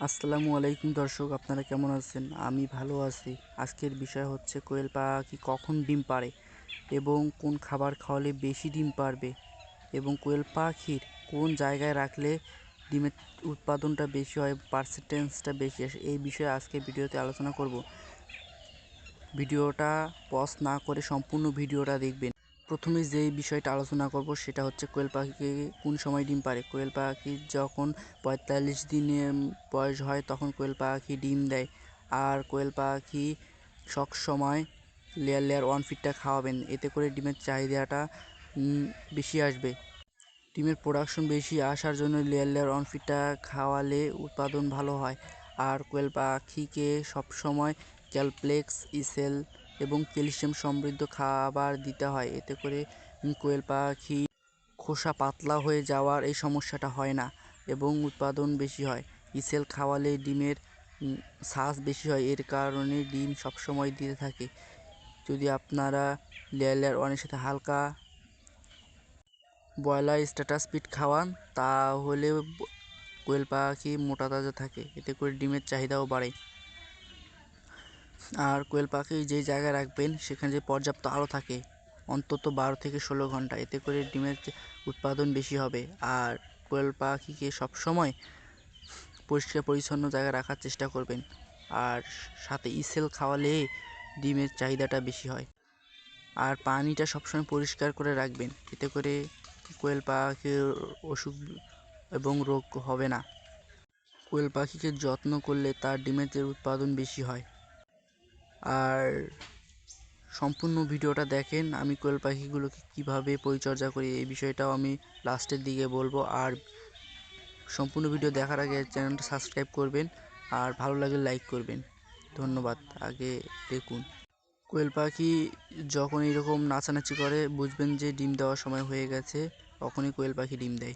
আসসালামু আলাইকুম দর্শক, আপনারা কেমন আছেন? আমি ভালো আছি। আজকের বিষয় হচ্ছে, কোয়েল পাখি কখন ডিম পাড়ে এবং কোন খাবার খাওয়ালে বেশি ডিম পারবে এবং কোয়েল পাখির কোন জায়গায় রাখলে ডিমের উৎপাদনটা বেশি হয় পার্সেন্টেন্সটা বেশি আসে, এই বিষয়ে আজকে ভিডিওতে আলোচনা করব। ভিডিওটা পজ না করে সম্পূর্ণ ভিডিওটা দেখবেন। প্রথমে যেই বিষয়টা আলোচনা করব সেটা হচ্ছে কোয়েল পাখিকে কোন সময় ডিম পারে কোয়েল পাখি যখন পঁয়তাল্লিশ দিনে বয়স হয় তখন কোয়েল পাখি ডিম দেয়। আর কোয়েল পাখি সব সময় লেয়ার লেয়ার ওয়ান ফিটটা খাওয়াবেন। এতে করে ডিমের চাহিদাটা বেশি আসবে। ডিমের প্রোডাকশন বেশি আসার জন্য লেয়ার লেয়ার ওয়ান ফিটটা খাওয়ালে উৎপাদন ভালো হয়। আর কোয়েল পাখিকে সবসময় ক্যালপ্লেক্স ইসেল এবং ক্যালসিয়াম সমৃদ্ধ খাবার দিতে হয়। এতে করে কোয়েল পাখি খোসা পাতলা হয়ে যাওয়ার এই সমস্যাটা হয় না এবং উৎপাদন বেশি হয়। ইসেল খাওয়ালে ডিমের সাজ বেশি হয়, এর কারণে ডিম সবসময় দিতে থাকে। যদি আপনারা লেয়ার লেয়ার ওয়ানের সাথে হালকা ব্রয়লার স্ট্যাটাস ফিড খাওয়ান, তাহলে কোয়েল পাখি মোটা তাজা থাকে। এতে করে ডিমের চাহিদাও বাড়ে। আর কোয়েল পাখি যে জায়গায় রাখবেন, সেখানে যে পর্যাপ্ত আলো থাকে, অন্তত বারো থেকে ষোলো ঘণ্টা। এতে করে ডিমের উৎপাদন বেশি হবে। আর কোয়েল পাখিকে সবসময় পরিষ্কার পরিচ্ছন্ন জায়গায় রাখার চেষ্টা করবেন। আর সাথে ইসেল খাওয়ালে ডিমের চাহিদাটা বেশি হয়। আর পানিটা সবসময় পরিষ্কার করে রাখবেন। এতে করে কোয়েল পাখির অসুখ এবং রোগ হবে না। কোয়েল পাখিকে যত্ন করলে তার ডিমের উৎপাদন বেশি হয়। আর সম্পূর্ণ ভিডিওটা দেখেন আমি কোয়েল পাখিগুলোকে কীভাবে পরিচর্যা করি, এই বিষয়টাও আমি লাস্টের দিকে বলব। আর সম্পূর্ণ ভিডিও দেখার আগে চ্যানেলটা সাবস্ক্রাইব করবেন আর ভালো লাগলে লাইক করবেন। ধন্যবাদ। আগে দেখুন। কোয়েল পাখি যখন এরকম নাচানাচি করে, বুঝবেন যে ডিম দেওয়ার সময় হয়ে গেছে, তখনই কোয়েল পাখি ডিম দেয়।